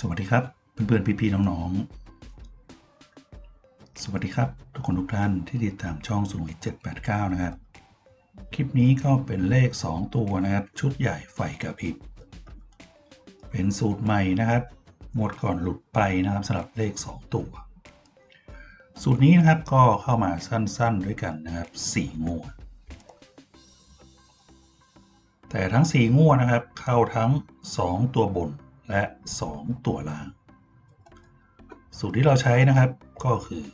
สวัสดีครับ เพื่อนๆพี่ๆน้องๆ สวัสดีครับทุกคนทุกท่านที่ติดตามช่องสนุย789นะครับ คลิปนี้ก็เป็นเลข 2 ตัวนะครับ ชุดใหญ่ไฟกระพริบ เป็นสูตรใหม่นะครับหมดก่อนหลุดไปนะครับสำหรับเลข 2 ตัว สูตรนี้นะครับก็เข้ามาสั้นๆด้วยกันนะครับ4งวดแต่ทั้ง 4 งวดนะครับ เข้าทั้ง 2 ตัวบน และ 2 ตัวล่าง สูตรที่เราใช้นะครับก็คือ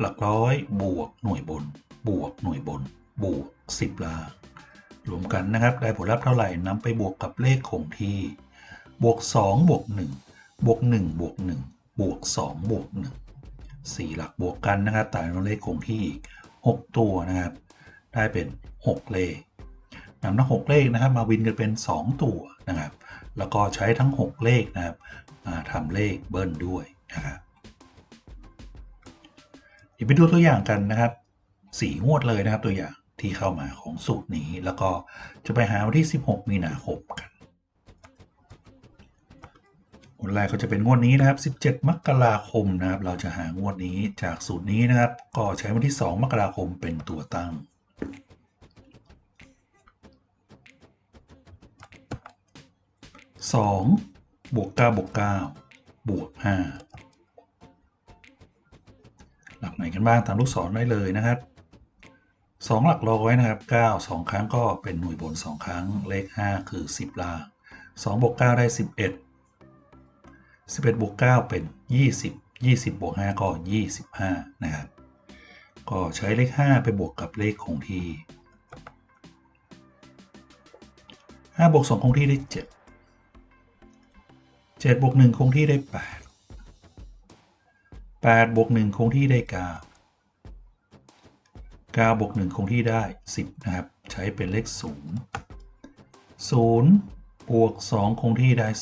หลักร้อยบวกหน่วยบน บวกหน่วยบน บวก 10 ล่างรวมกันนะครับได้ผลลัพธ์เท่าไหร่นำไปบวกกับเลขคงที่ บวก 2 บวก 1 บวก 1 บวก 1 บวก 2 บวก 1 4 หลักบวกกันนะครับตามด้วยเลขคงที่อีก 6 ตัวนะครับ ได้เป็น 6 เลขนำทั้ง6เลขนะครับ มาวินกันเป็น 2 ตัวนะครับ แล้วก็ใช้ทั้ง 6 เลขนะครับมาทำเลขเบิ้ลด้วยนะครับเดี๋ยวไปดูตัวอย่างกันนะครับ4งวดเลยนะครับตัวอย่างที่เข้ามาของสูตรนี้ แล้วก็จะไปหาวันที่ 16 มีนาคมกันงวดแรกก็จะเป็นงวดนี้นะครับ 17 มกราคมนะครับ เราจะหางวดนี้จากสูตรนี้นะครับ ก็ใช้วันที่ 2 มกราคมเป็นตัวตั้ง 2บวก9บวก9บวก5หลักไหนกันบ้างตามลูกศรได้เลยนะครับ 2 หลักร้อยนะครับ 9 2 ครั้งก็เป็นหน่วยบน 2 ครั้ง เลข 5 คือ 10 ลาง2บวก9ได้ 11 11บวก9เป็น 20 20 บวก 5 ก็ 25 นะครับ ก็ใช้เลข 5 ไปบวกกับเลขคงที่ 5 บวก 2 คงที่ได้ 7 7บวก1คงที่ได้ 8 8บวก1คงที่ได้ 9 9บวก1คงที่ได้ 10 นะครับ ใช้เป็นเลข 0 0บวก2คงที่ได้ 2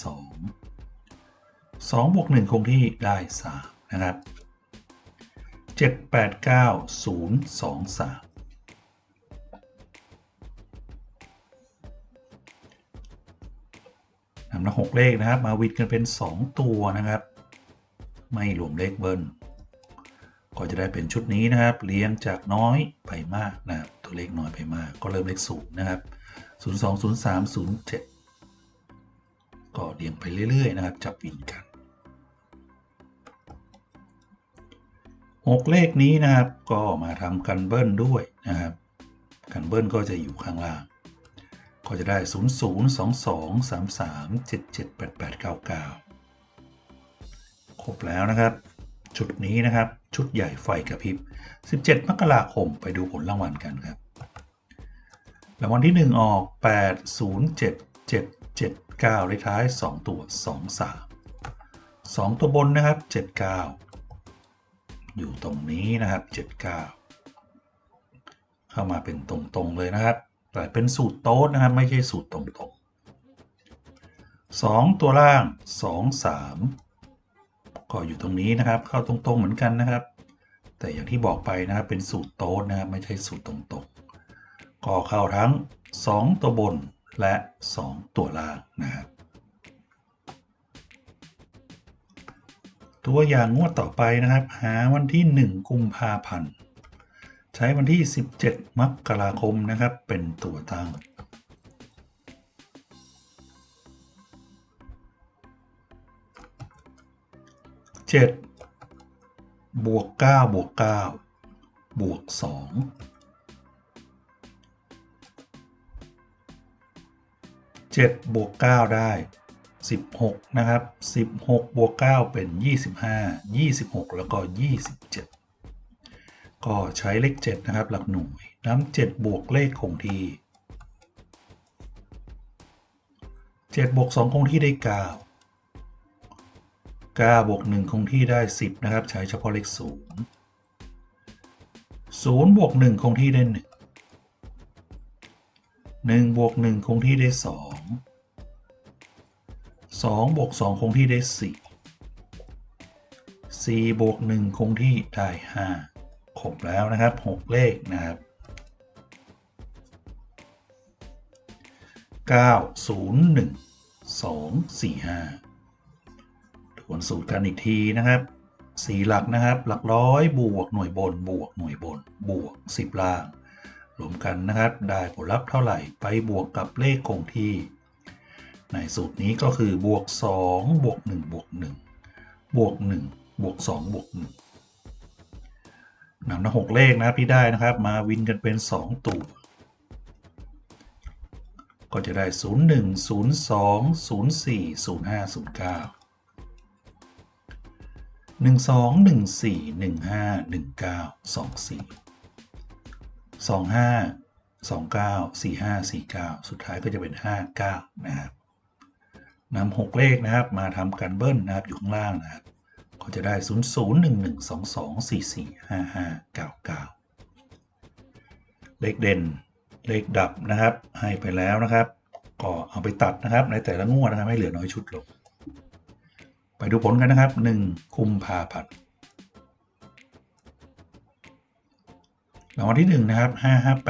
2บวก1คงที่ได้ 3 นะครับ 7 8 9 0 2 3ำทั้งหกเลขนะครับ มาวิดกันเป็น 2 ตัวนะครับ ไม่รวมเลขเบิ้ลก็จะได้เป็นชุดนี้นะครับ เลี้ยงจากน้อยไปมากนะครับ ตัวเลขน้อยไปมาก ก็เริ่มเลขศูนย์นะครับ0 2 0 3 0 7 ก็เลี้ยงไปเรื่อยๆนะครับ จับวินกัน 6 เลขนี้นะครับ ก็มาทำกันเบิ้ลด้วยนะครับ กันเบิ้ลก็จะอยู่ข้างล่าง ก็จะได้ 0 0 2 2 3 3 7 7 8 8 9 9 ครบแล้วนะครับ ชุดนี้นะครับ ชุดใหญ่ไฟกระพริบ 17 มกราคมไปดูผลรางวัลกันครับรางวัลที่ 1 ออก 8 0 7 7 7 9 เลขท้าย 2 ตัว 2 3 2 ตัวบนนะครับ 79 อยู่ตรงนี้นะครับ 79 เข้ามาเป็นตรงๆเลยนะครับ แต่เป็นสูตรโต๊ดนะครับไม่ใช่สูตรตรงๆ2ตัวล่าง2 3ก็อยู่ตรงนี้นะครับ เข้าตรงๆเหมือนกันนะครับ แต่อย่างที่บอกไปนะครับเป็นสูตรโต๊ดนะครับไม่ใช่สูตรตรงๆก็เข้าทั้ง 2 ตัวบนและ 2 ตัวล่างนะครับตัวอย่างงวดต่อไปนะครับ หาวันที่ 1 กุมภาพันธ์ ใช้วันที่ 17 มกราคมนะครับ เป็นตัวตั้ง เจ็ดบวก9บวก9บวก2อเจ็ดบวก9ได้16นะครับ16บวก9เป็น25 26แล้วก็27 ก็ใช้เลขเจ็ดนะครับ หลักหน่วยน้ำเจ็ดบวกเลขคงที่เจ็ดบวกสองคงที่ได้เก้า9บวก 1 คงที่ได้ 10 นะครับ ใช้เฉพาะเลข 0 0 บวก 1 คงที่ได้ 1 1 บวก 1 คงที่ได้ 2 2 บวก 2 คงที่ได้ 4 4 บวก 1 คงที่ได้ 5 ครบแล้วนะครับ 6 เลขนะครับ 9 0 1 2 4 5ทวนสูตรกันอีกทีนะครับสี่หลักนะครับ หลักร้อยบวกหน่วยบนบวกหน่วยบนบวก 10 ล่างรวมกันนะครับ ได้ผลลัพธ์เท่าไหร่ไปบวกกับเลขคงที่ ในสูตรนี้ก็คือบวก 2 บวก 1 บวก 1 บวก 1 บวก 2 บวก 1 นำทั้งหกเลขนะครับที่ได้นะครับ มาวินกันเป็น 2 ตัว ก็จะได้ 0 1 0 2 0 4 0 5 0 9หนึ่งสองหนึ่งสี่หนึ่งห้าหนึ่งเก้าสองสี่สองห้าสองเก้าสี่ห้าสี่เก้าสุดท้ายก็จะเป็นห้าเก้านะครับนำหกเลขนะครับ มาทำการเบิ้ลนะครับอยู่ข้างล่างนะครับ ก็จะได้ศูนย์ศูนย์หนึ่งหนึ่งสองสองสี่สี่ห้าห้าเลขเด่น เลขดับนะครับ ให้ไปแล้วนะครับ ก็เอาไปตัดนะครับ ในแต่ละงวดนะครับให้เหลือน้อยชุดลง ไปดูผลกันนะครับ1กุมภาพันธ์รางวัลที่ 1 นะครับ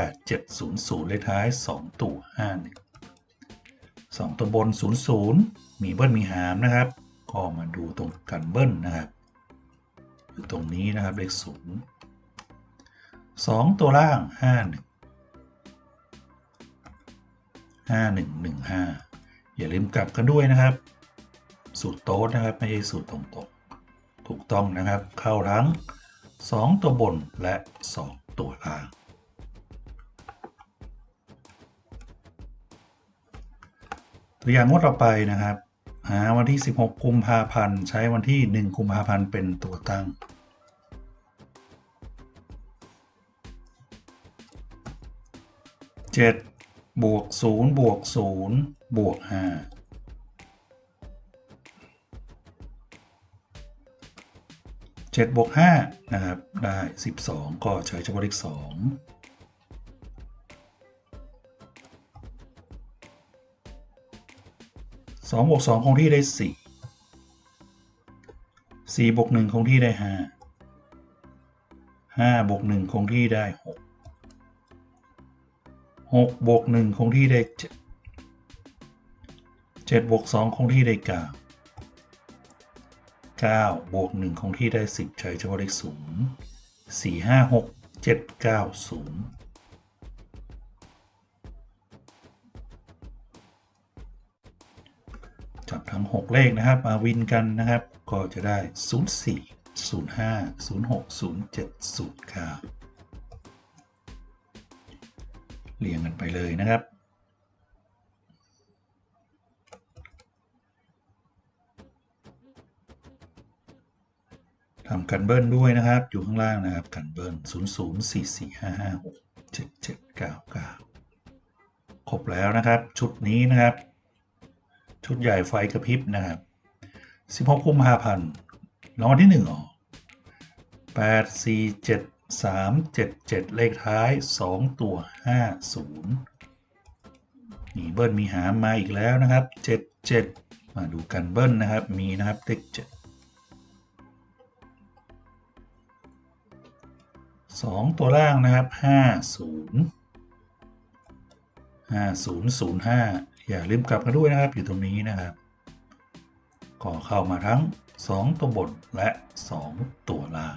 558700 เลขท้าย 2 ตัว 51 2ตัวบน 00 มีเบิ้ลมีหามนะครับ ก็มาดูตรงกันเบิ้ลนะครับอยู่ตรงนี้นะครับเลข0 2ตัวล่าง51 5115อย่าลืมกลับกันด้วยนะครับ สูตรโต๊ดนะครับไม่ใช่สูตรตรงๆถูกต้องนะครับเข้าทั้ง 2 ตัวบนและ 2 ตัวล่าง ตัวอย่างงวดต่อไปนะครับ หาวันที่ 16 กุมภาพันธ์ ใช้วันที่ 1 กุมภาพันธ์เป็นตัวตั้ง 7 บวก 0 บวก 0 บวก 5 7บวก5นะครับ ได้ 12 ก็ใช้เฉพาะเลข2 2บวก2คงที่ได้ 4 4บวก1คงที่ได้ 5 5บวก1คงที่ได้ 6 6บวก1คงที่ได้ 7 7บวก2คงที่ได้ 9 9บวก1คงที่ได้ 10 ใช้เฉพาะเลข0 4 5 6 7 9 0 ทั้ง 6 เลขนะครับมาวินกันนะครับ ก็จะได้ 04 05 06 07 09 เรียงกันไปเลยนะครับ ทำกันเบิ้ลด้วยนะครับ อยู่ข้างล่างนะครับ กันเบิ้ล 0 0 4 4 5 5 6 7 7 9 9 ครบแล้วนะครับ ชุดนี้นะครับ ชุดใหญ่ไฟกระพริบนะครับ16กุมภาพันธ์รางวัลที่1ออก8 4 7 3 7 7เลขท้าย2ตัว50นี่เบิ้ลมีหามมาอีกแล้วนะครับ7 7มาดูกันเบิ้ลนะครับมีนะครับเลข7 2ตัวล่างนะครับ50 5005 อย่าลืมกลับกันด้วยนะครับอยู่ตรงนี้นะครับ ก็เข้ามาทั้ง 2 ตัวบนและ 2 ตัวล่าง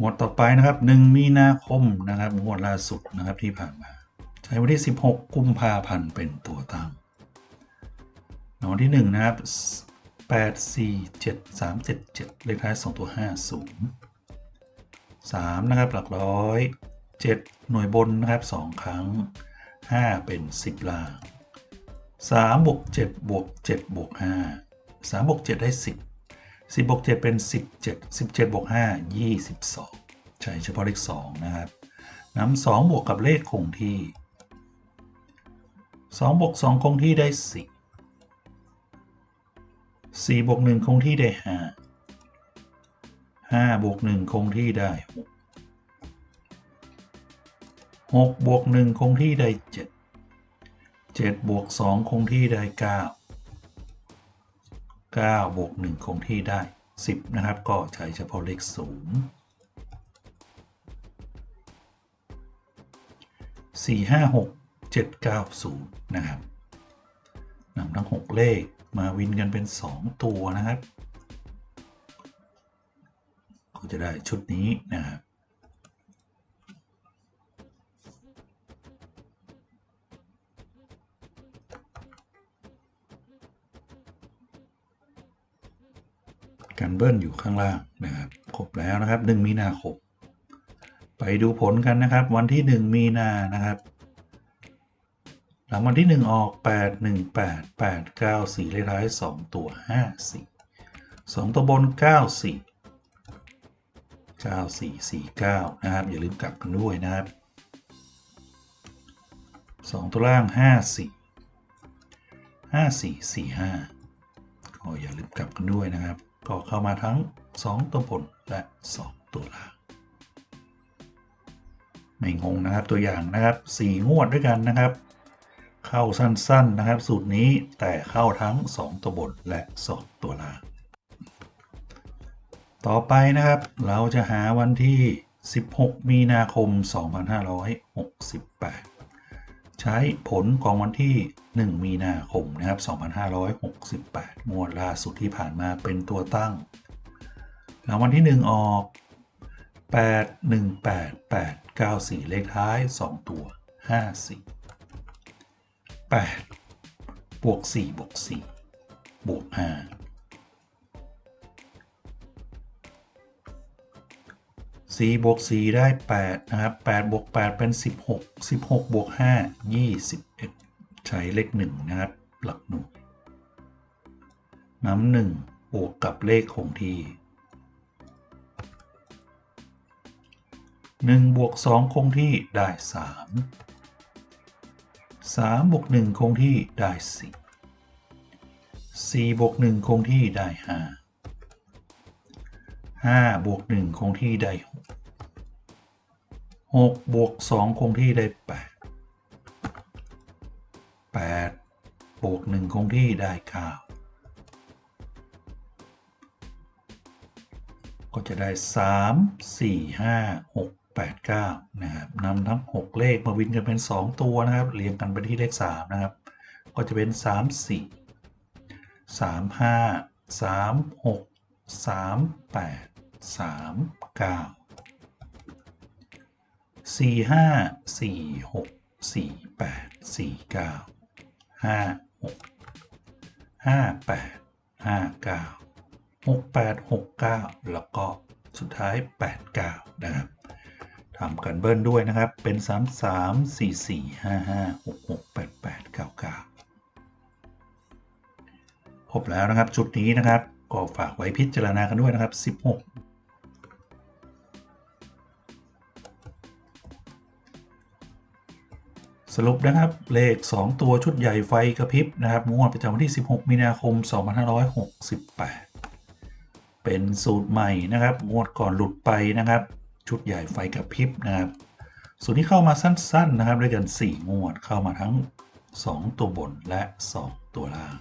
ววดต่อไปนะครับ 1 มีนาคมนะครับงวดล่าสุดนะครับที่ผ่านมา ใช้วันที่ 16 กุมภาพันธ์เป็นตัวตั้งรางวัลที่ 1 นะครับ 8 4 7 3 7 7 เลขท้าย 2 ตัว 50 3 นะครับ หลักร้อย 7 หน่วยบนนะครับ 2 ครั้ง 5 เป็น 10 ล่าง 3 บวก 7 บวก 7 บวก 5 3 บวก 7 ได้ 10 10 บวก 7 เป็น 17 17 บวก 5 22 ใช้เฉพาะเลข 2 นะครับนำ2บวกกับเลขคงที่ 2 บวก 2 คงที่ได้4 4บวก1คงที่ได้ 5 5บวก1คงที่ได้ 6 6บวก1คงที่ได้ 7 7บวก2คงที่ได้ 9 9บวก1คงที่ได้ 10 นะครับ ก็ใช้เฉพาะเลข0 4 5 6 7 9 0 นะครับนำทั้ง 6 เลข มาวินกันเป็น 2 ตัวนะครับ ก็จะได้ชุดนี้นะครับกันเบิ้ลอยู่ข้างล่างนะครับครบแล้วนะครับ 1 มีนาคมไปดูผลกันนะครับ วันที่ 1 มีนานะครับ ลังวันที่ 1 ออก 8 1 8 8 9 4เลขท้าย 2 ตัว 5 4 2 ตัวบน 9 4 9 4 4 9 นะครับ อย่าลืมกลับกันด้วยนะครับ 2 ตัวล่าง 5 4 5 4 4 5 ก็อย่าลืมกลับกันด้วยนะครับ ก็เข้ามาทั้ง 2 ตัวบนและ 2 ตัวล่าง ไม่งงนะครับตัวอย่างนะครับ 4 งวดด้วยกันนะครับ เข้าสั้นๆนะครับ สูตรนี้แต่เข้าทั้ง 2 ตัวบนและ 2 ตัวล่าง ต่อไปนะครับ เราจะหาวันที่ 16 มีนาคม 2568 ใช้ผลของวันที่ 1 มีนาคมนะครับ 2568งวดล่าสุดที่ผ่านมาเป็นตัวตั้งรางวัลที่ 1 ออก 8 1 8 8 9 4 เลขท้าย 2 ตัว 5 4 8บวก4บวก4บวก5 4บวก4ได้8นะครับ8บวก8เป็น16 16บวก5 21ใช้เลข1นะครับ หลักหน่วยน้ำหนึ่งบวกกับเลขคงที่1บวก2คงที่ได้ 3 3บวก1คงที่ได้ 4 4บวก1คงที่ได้ 5 5บวก1คงที่ได้ 6 6บวก2คงที่ได้ 8 8บวก1คงที่ได้ 9 ก็จะได้ 3 4 5 6 8 9นะครับนำทั้ง 6 เลขมาวินกันเป็น 2 ตัวนะครับเรียงกันไปที่เลข 3 นะครับ ก็จะเป็น 3 4 3 5 3 6 3 8 3 9 4 5 4 6 4 8 4 9 5 6 5 8 5 9 6 8 6 9 แล้วก็สุดท้าย 8 9 นะครับ ทำกันเบิ้ลด้วยนะครับ เป็น 3 3 4 4 5 5 6 6 8 8 9 9 ครบแล้วนะครับ ชุดนี้นะครับ ก็ฝากไว้พิจารณากันด้วยนะครับ 16สรุปนะครับ เลข 2 ตัวชุดใหญ่ไฟกระพริบนะครับงวดประจำวันที่ 16 มีนาคม 2568 เป็นสูตรใหม่นะครับงวดก่อนหลุดไปนะครับ ชุดใหญ่ไฟกระพริบนะครับสูตรที่เข้ามาสั้นๆนะครับด้วยกัน 4 งวดเข้ามาทั้ง 2 ตัวบนและ 2 ตัวล่าง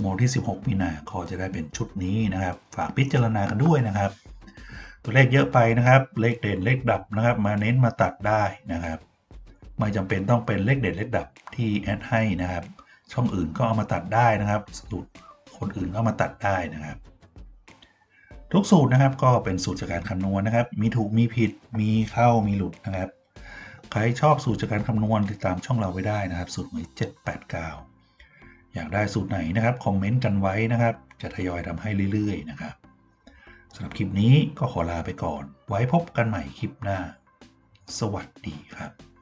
งวดที่ 16 มีนาคมจะได้เป็นชุดนี้นะครับ ฝากพิจารณากันด้วยนะครับ ตัวเลขเยอะไปนะครับ เลขเด่นเลขดับนะครับ มาเน้นมาตัดได้นะครับ ไม่จำเป็นต้องเป็นเลขเด่นเลขดับที่แอดให้นะครับ ช่องอื่นก็เอามาตัดได้นะครับสูตรคนอื่นก็ามาตัดได้นะครับ ทุกสูตรนะครับก็เป็นสูตรจากการคำนวณนะครับ มีถูกมีผิดมีเข้ามีหลุดนะครับ ใครชอบสูตรจากการคำนวณติดตามช่องเราไว้ได้นะครับ สูตรหวย789 อยากได้สูตรไหนนะครับคอมเมนต์กันไว้นะครับ จะทยอยทำให้เรื่อยๆนะครับสำหรับคลิปนี้ก็ขอลาไปก่อน ไว้พบกันใหม่คลิปหน้า สวัสดีครับ